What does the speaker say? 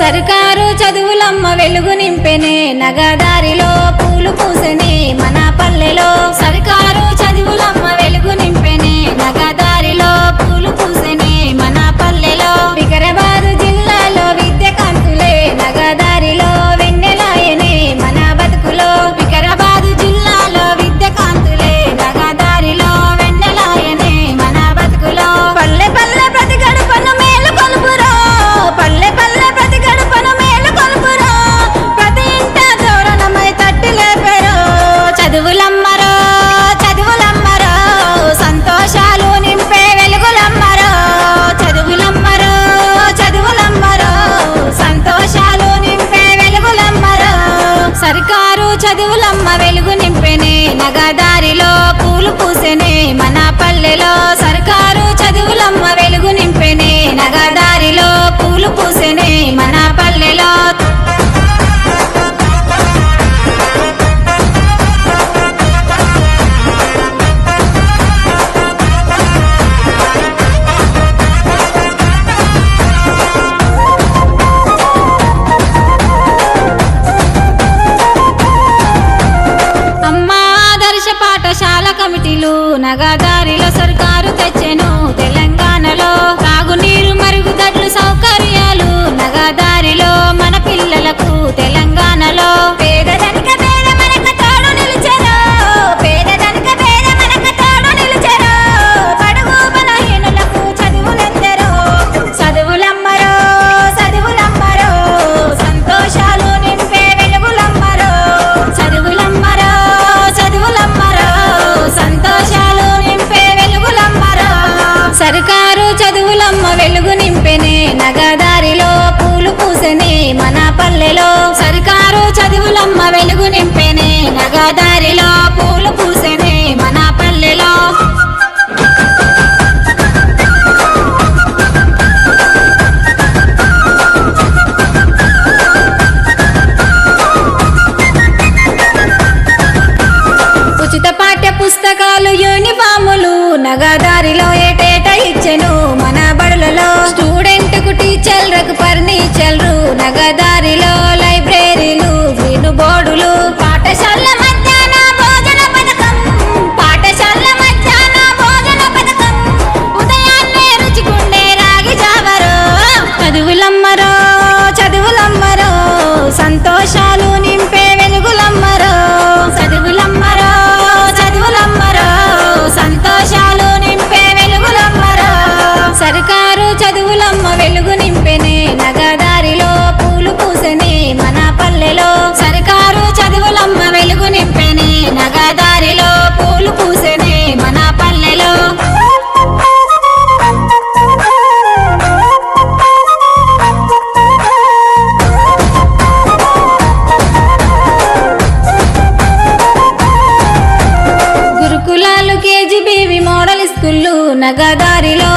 సర్కారు చదువులమ్మ వెలుగు నింపెనే నగదారిలో పూలు పూసనే మన పల్లెలో సరి చదువులమ్మరో చదువులమ్మరో సంతోషాలు నింపే వెలుగులమ్మరో చదువులమ్మరో చదువులమ్మరో సంతోషాలు నింపే వెలుగులమ్మరో సర్కారు చదువులమ్మ వెలుగు నింపెనే నగదారిలో పూలు పూసెనే మన ఆదర్శ పాఠశాల కమిటీలు నగదారిలో సర్కారు తెచ్చెను తెలంగాణ ఫర్నిచర్ రకు ఫర్నిచర్లు నగదారిలో లైబ్రరీలు విను బోర్డులు పాఠశాల మధ్యాహ్న భోజన పథకం పాఠశాల మధ్యాహ్న భోజన పథకం. ఉదయాన్నే రుచికుండే రాగి జావరో చదువులమ్మరో చదువులమ్మరో సంతోషాలు చిక్కుళ్ళు నగదారిలో